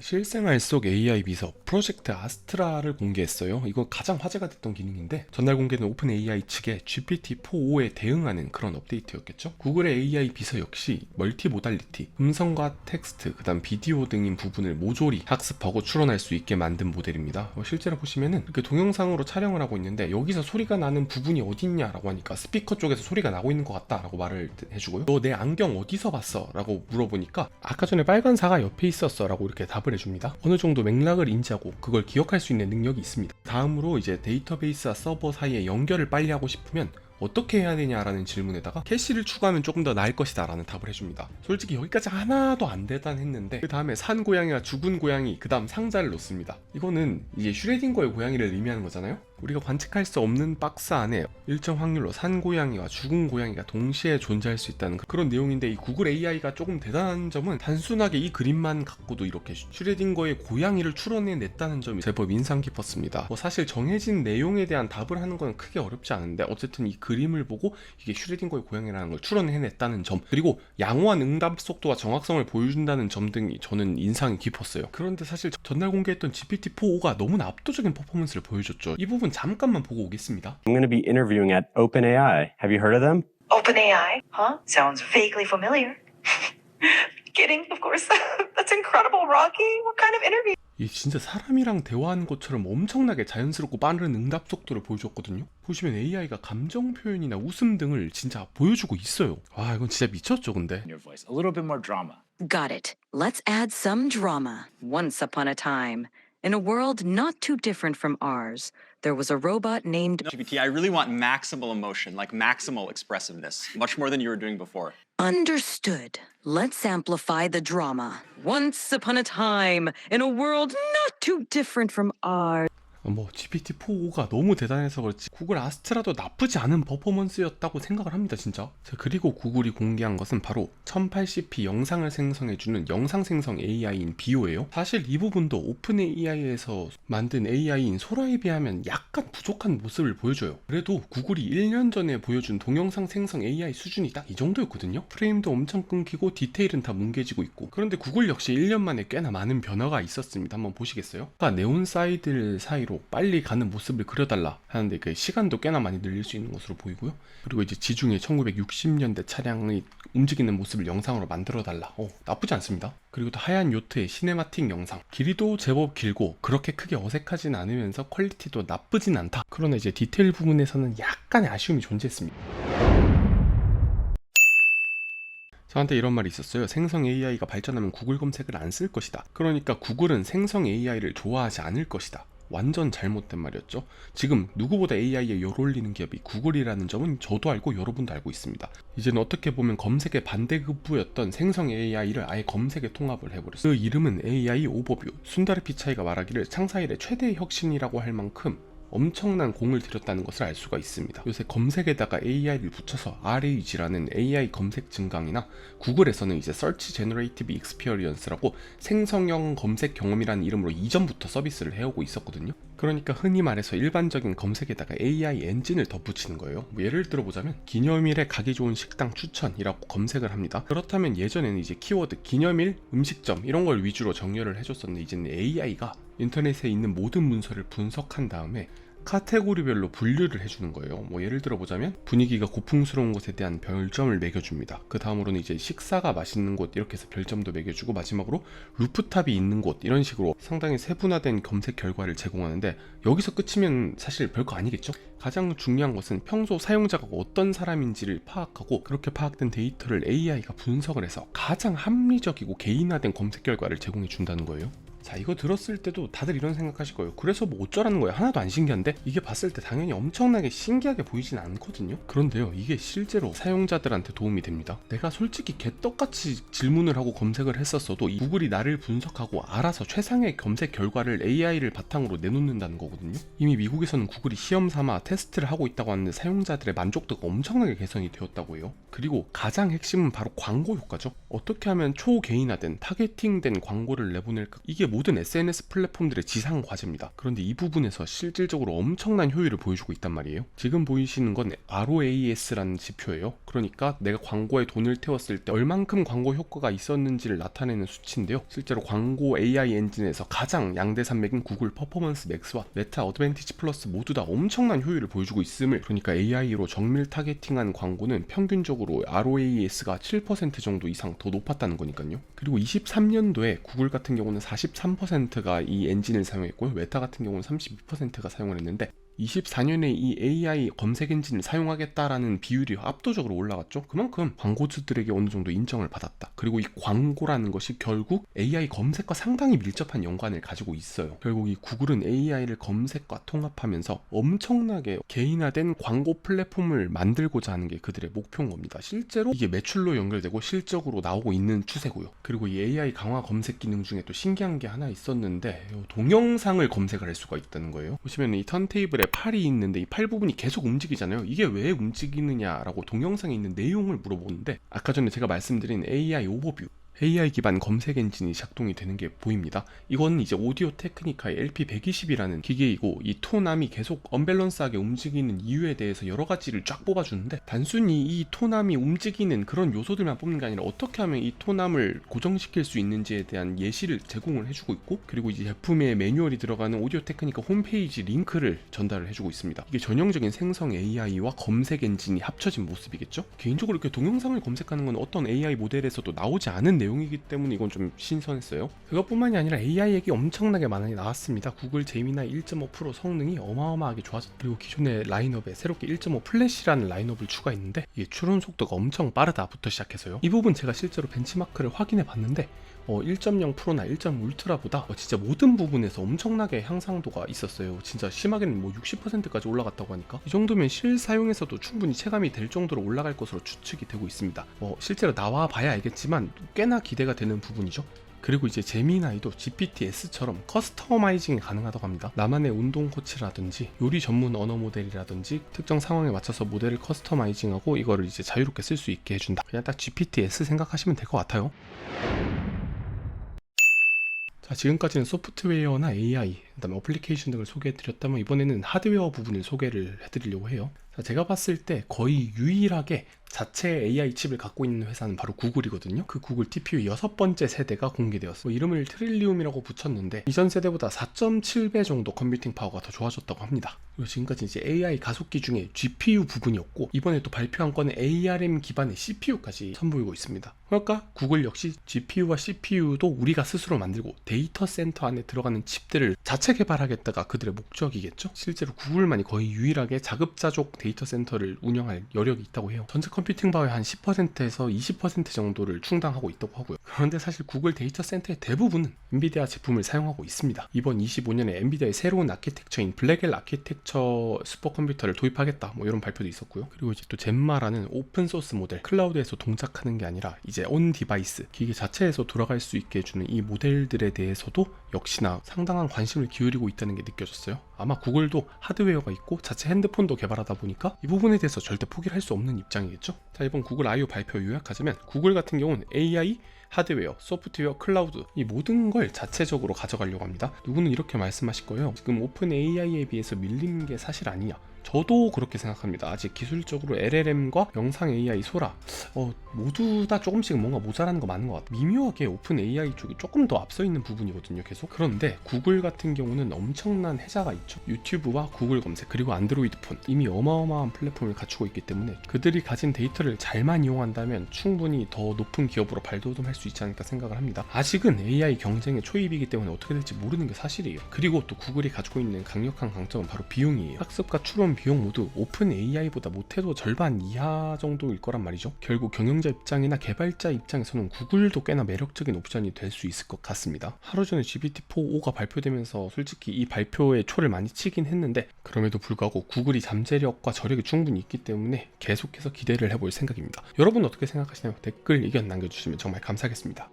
실생활 속 AI 비서 프로젝트 아스트라를 공개했어요. 이거 가장 화제가 됐던 기능인데 전날 공개된 오픈 AI 측의 GPT-4.5에 대응하는 그런 업데이트였겠죠. 구글의 AI 비서 역시 멀티 모달리티, 음성과 텍스트, 그다음 비디오 등인 부분을 모조리 학습하고 추론할 수 있게 만든 모델입니다. 어, 실제로 보시면은 이렇게 동영상으로 촬영을 하고 있는데 여기서 소리가 나는 부분이 어딨냐라고 하니까 스피커 쪽에서 소리가 나고 있는 것 같다라고 말을 해주고요. 너 내 안경 어디서 봤어? 라고 물어보니까 아까 전에 빨간 사가 옆에 있었어 라고 이렇게 답을 해줍니다. 어느 정도 맥락을 인지하고 그걸 기억할 수 있는 능력이 있습니다. 다음으로 이제 데이터베이스와 서버 사이에 연결을 빨리 하고 싶으면 어떻게 해야 되냐라는 질문에다가 캐시를 추가하면 조금 더 나을 것이다 라는 답을 해줍니다. 솔직히 여기까지 하나도 안 대단했는데 그 다음에 산 고양이와 죽은 고양이 그 다음 상자를 놓습니다. 이거는 이제 슈레딩거의 고양이를 의미하는 거잖아요. 우리가 관측할 수 없는 박스 안에 일정 확률로 산 고양이와 죽은 고양이가 동시에 존재할 수 있다는 그런 내용인데 이 구글 AI가 조금 대단한 점은 단순하게 이 그림만 갖고도 이렇게 슈레딩거의 고양이를 추론해냈다는 점이 제법 인상 깊었습니다. 뭐 사실 정해진 내용에 대한 답을 하는 건 크게 어렵지 않은데 어쨌든 이 그림을 보고 이게 슈레딩거의 고양이라는 걸 추론해냈다는 점 그리고 양호한 응답 속도와 정확성을 보여준다는 점 등이 저는 인상이 깊었어요. 그런데 사실 전날 공개했던 GPT-4.5가 너무나 압도적인 퍼포먼스를 보여줬죠. 이 부분 잠깐만 보고 오겠습니다. I'm going to be interviewing at OpenAI. Have you heard of them? OpenAI, huh? Sounds vaguely familiar. Kidding, of course. That's incredible, Rocky. What kind of interview? 이 진짜 사람이랑 대화하는 것처럼 엄청나게 자연스럽고 빠른 응답 속도를 보여줬거든요. 보시면 AI가 감정 표현이나 웃음 등을 진짜 보여주고 있어요. 와 이건 진짜 미쳤죠, 근데. your voice. A little bit more drama. Got it. Let's add some drama. Once upon a time, in a world not too different from ours, there was a robot named GPT, I really want maximal emotion, like maximal expressiveness, much more than you were doing before. Understood. Let's amplify the drama. Once upon a time, in a world not too different from ours. 어, 뭐 GPT-4.5가 너무 대단해서 그렇지 구글 아스트라도 나쁘지 않은 퍼포먼스였다고 생각을 합니다 진짜. 자, 그리고 구글이 공개한 것은 바로 1080p 영상을 생성해주는 영상 생성 AI인 비오예요. 사실 이 부분도 오픈 AI에서 만든 AI인 소라에 비하면 약간 부족한 모습을 보여줘요. 그래도 구글이 1년 전에 보여준 동영상 생성 AI 수준이 딱 이 정도였거든요. 프레임도 엄청 끊기고 디테일은 다 뭉개지고 있고. 그런데 구글 역시 1년 만에 꽤나 많은 변화가 있었습니다. 한번 보시겠어요? 네온 사이드 사이로 빨리 가는 모습을 그려달라 하는데 그 시간도 꽤나 많이 늘릴 수 있는 것으로 보이고요. 그리고 이제 지중해 1960년대 차량의 움직이는 모습을 영상으로 만들어 달라. 어, 나쁘지 않습니다. 그리고 또 하얀 요트의 시네마틱 영상. 길이도 제법 길고 그렇게 크게 어색하진 않으면서 퀄리티도 나쁘진 않다. 그러나 이제 디테일 부분에서는 약간의 아쉬움이 존재했습니다. 저한테 이런 말이 있었어요. 생성 AI가 발전하면 구글 검색을 안 쓸 것이다. 그러니까 구글은 생성 AI를 좋아하지 않을 것이다. 완전 잘못된 말이었죠. 지금 누구보다 AI에 열 올리는 기업이 구글이라는 점은 저도 알고 여러분도 알고 있습니다. 이제는 어떻게 보면 검색의 반대급부였던 생성 AI를 아예 검색에 통합을 해버렸어요. 그 이름은 AI 오버뷰. 순다르 피차이가 말하기를 창사 일의 최대 혁신이라고 할 만큼 엄청난 공을 들였다는 것을 알 수가 있습니다. 요새 검색에다가 AI를 붙여서 RAG라는 AI 검색 증강이나 구글에서는 이제 Search Generative Experience라고 생성형 검색 경험이라는 이름으로 이전부터 서비스를 해오고 있었거든요. 그러니까 흔히 말해서 일반적인 검색에다가 AI 엔진을 덧붙이는 거예요. 뭐 예를 들어보자면 기념일에 가기 좋은 식당 추천이라고 검색을 합니다. 그렇다면 예전에는 이제 키워드 기념일, 음식점 이런 걸 위주로 정렬을 해줬었는데 이제는 AI가 인터넷에 있는 모든 문서를 분석한 다음에 카테고리별로 분류를 해주는 거예요. 뭐 예를 들어 보자면 분위기가 고풍스러운 곳에 대한 별점을 매겨줍니다. 그 다음으로는 이제 식사가 맛있는 곳 이렇게 해서 별점도 매겨주고 마지막으로 루프탑이 있는 곳 이런 식으로 상당히 세분화된 검색 결과를 제공하는데 여기서 끝이면 사실 별거 아니겠죠? 가장 중요한 것은 평소 사용자가 어떤 사람인지를 파악하고 그렇게 파악된 데이터를 AI가 분석을 해서 가장 합리적이고 개인화된 검색 결과를 제공해 준다는 거예요. 자 이거 들었을 때도 다들 이런 생각하실 거예요. 그래서 뭐 어쩌라는 거예요? 하나도 안 신기한데? 이게 봤을 때 당연히 엄청나게 신기하게 보이진 않거든요? 그런데요 이게 실제로 사용자들한테 도움이 됩니다. 내가 솔직히 개떡같이 질문을 하고 검색을 했었어도 이 구글이 나를 분석하고 알아서 최상의 검색 결과를 AI를 바탕으로 내놓는다는 거거든요? 이미 미국에서는 구글이 시험 삼아 테스트를 하고 있다고 하는데 사용자들의 만족도가 엄청나게 개선이 되었다고 해요. 그리고 가장 핵심은 바로 광고 효과죠? 어떻게 하면 초개인화된 타겟팅된 광고를 내보낼까? 이게 모든 SNS 플랫폼들의 지상 과제입니다. 그런데 이 부분에서 실질적으로 엄청난 효율을 보여주고 있단 말이에요. 지금 보이시는 건 ROAS라는 지표예요. 그러니까 내가 광고에 돈을 태웠을 때 얼만큼 광고 효과가 있었는지를 나타내는 수치인데요. 실제로 광고 AI 엔진에서 가장 양대 산맥인 구글 퍼포먼스 맥스와 메타 어드밴티지 플러스 모두 다 엄청난 효율을 보여주고 있음을 그러니까 AI로 정밀 타겟팅한 광고는 평균적으로 ROAS가 7% 정도 이상 더 높았다는 거니까요. 그리고 23년도에 구글 같은 경우는 43%가 이 엔진을 사용했고요. 메타 같은 경우는 32%가 사용을 했는데 24년에 이 AI 검색 엔진을 사용하겠다라는 비율이 압도적으로 올라갔죠. 그만큼 광고주들에게 어느 정도 인정을 받았다. 그리고 이 광고라는 것이 결국 AI 검색과 상당히 밀접한 연관을 가지고 있어요. 결국 이 구글은 AI를 검색과 통합하면서 엄청나게 개인화된 광고 플랫폼을 만들고자 하는 게 그들의 목표인 겁니다. 실제로 이게 매출로 연결되고 실적으로 나오고 있는 추세고요. 그리고 이 AI 강화 검색 기능 중에 또 신기한 게 하나 있었는데 요 동영상을 검색을 할 수가 있다는 거예요. 보시면 이 턴테이블에 팔이 있는데 이 팔 부분이 계속 움직이잖아요. 이게 왜 움직이느냐라고 동영상에 있는 내용을 물어보는데 아까 전에 제가 말씀드린 AI 오버뷰 AI 기반 검색 엔진이 작동이 되는 게 보입니다. 이건 이제 오디오 테크니카의 LP120이라는 기계이고 이 톤암이 계속 언밸런스하게 움직이는 이유에 대해서 여러 가지를 쫙 뽑아주는데 단순히 이 톤암이 움직이는 그런 요소들만 뽑는 게 아니라 어떻게 하면 이 톤암을 고정시킬 수 있는지에 대한 예시를 제공을 해주고 있고 그리고 이제 제품의 매뉴얼이 들어가는 오디오 테크니카 홈페이지 링크를 전달을 해주고 있습니다. 이게 전형적인 생성 AI와 검색 엔진이 합쳐진 모습이겠죠? 개인적으로 이렇게 동영상을 검색하는 건 어떤 AI 모델에서도 나오지 않은 내용이기 때문에 이건 좀 신선했어요. 그것뿐만이 아니라 AI 얘기 엄청나게 많이 나왔습니다. 구글 제미나이 1.5 성능이 어마어마하게 좋아졌다. 그리고 기존의 라인업에 새롭게 1.5 플래시라는 라인업을 추가했는데 이게 추론 속도가 엄청 빠르다부터 시작해서요. 이 부분 제가 실제로 벤치마크를 확인해 봤는데 어, 1.0 프로나 1.5 울트라보다 어, 진짜 모든 부분에서 엄청나게 향상도가 있었어요. 진짜 심하게는 뭐 60%까지 올라갔다고 하니까 이 정도면 실사용에서도 충분히 체감이 될 정도로 올라갈 것으로 추측이 되고 있습니다. 어, 실제로 나와 봐야 알겠지만 꽤나 기대가 되는 부분이죠. 그리고 이제 제미나이도 GPT-S처럼 커스터마이징이 가능하다고 합니다. 나만의 운동 코치라든지 요리 전문 언어 모델이라든지 특정 상황에 맞춰서 모델을 커스터마이징하고 이거를 이제 자유롭게 쓸 수 있게 해준다. 그냥 딱 GPT-S 생각하시면 될 것 같아요. 자, 지금까지는 소프트웨어나 AI, 그다음에 어플리케이션 등을 소개해드렸다면 이번에는 하드웨어 부분을 소개를 해드리려고 해요. 자, 제가 봤을 때 거의 유일하게 자체 AI 칩을 갖고 있는 회사는 바로 구글이거든요. 그 구글 TPU 여섯 번째 세대가 공개되었어요. 뭐 이름을 트릴리움이라고 붙였는데 이전 세대보다 4.7배 정도 컴퓨팅 파워가 더 좋아졌다고 합니다. 그리고 지금까지 이제 AI 가속기 중에 GPU 부분이었고 이번에 또 발표한 건은 ARM 기반의 CPU까지 선보이고 있습니다. 그러니까 구글 역시 GPU와 CPU도 우리가 스스로 만들고 데이터 센터 안에 들어가는 칩들을 자체 개발하겠다가 그들의 목적이겠죠. 실제로 구글만이 거의 유일하게 자급자족 데이터 센터를 운영할 여력이 있다고 해요. 전체 컴퓨 팅 파워의 한 10%에서 20% 정도를 충당하고 있다고 하고요. 그런데 사실 구글 데이터 센터의 대부분은 엔비디아 제품을 사용하고 있습니다. 이번 25년에 엔비디아의 새로운 아키텍처인 블랙엘 아키텍처 슈퍼컴퓨터를 도입하겠다. 뭐 이런 발표도 있었고요. 그리고 이제 또 젠마라는 오픈 소스 모델 클라우드에서 동작하는 게 아니라 이제 온 디바이스 기계 자체에서 돌아갈 수 있게 해주는 이 모델들에 대해서도 역시나 상당한 관심을 기울이고 있다는 게 느껴졌어요. 아마 구글도 하드웨어가 있고 자체 핸드폰도 개발하다 보니까 이 부분에 대해서 절대 포기를 할 수 없는 입장이겠죠. 자 이번 구글 I/O 발표 요약하자면 구글 같은 경우는 AI 하드웨어, 소프트웨어, 클라우드 이 모든 걸 자체적으로 가져가려고 합니다. 누구는 이렇게 말씀하실 거예요. 지금 오픈 AI에 비해서 밀리는 게 사실 아니냐. 저도 그렇게 생각합니다. 아직 기술적으로 LLM과 영상 AI, 소라 어, 모두 다 조금씩 뭔가 모자라는 거 맞는 것 같아요. 미묘하게 오픈 AI 쪽이 조금 더 앞서 있는 부분이거든요. 계속 그런데 구글 같은 경우는 엄청난 혜자가 있죠. 유튜브와 구글 검색 그리고 안드로이드 폰 이미 어마어마한 플랫폼을 갖추고 있기 때문에 그들이 가진 데이터를 잘만 이용한다면 충분히 더 높은 기업으로 발돋움할 수 있지 않을까 생각을 합니다. 아직은 AI 경쟁의 초입이기 때문에 어떻게 될지 모르는 게 사실이에요. 그리고 또 구글이 가지고 있는 강력한 강점은 바로 비용이에요. 학습과 추론 비용 모두 오픈 AI보다 못해도 절반 이하 정도일 거란 말이죠. 결국 경영자 입장이나 개발자 입장에서는 구글도 꽤나 매력적인 옵션이 될 수 있을 것 같습니다. 하루 전에 GPT-4.5가 발표되면서 솔직히 이 발표에 초를 많이 치긴 했는데 그럼에도 불구하고 구글이 잠재력과 저력이 충분히 있기 때문에 계속해서 기대를 해볼 생각입니다. 여러분 어떻게 생각하시나요? 댓글 의견 남겨주시면 정말 감사하겠습니다.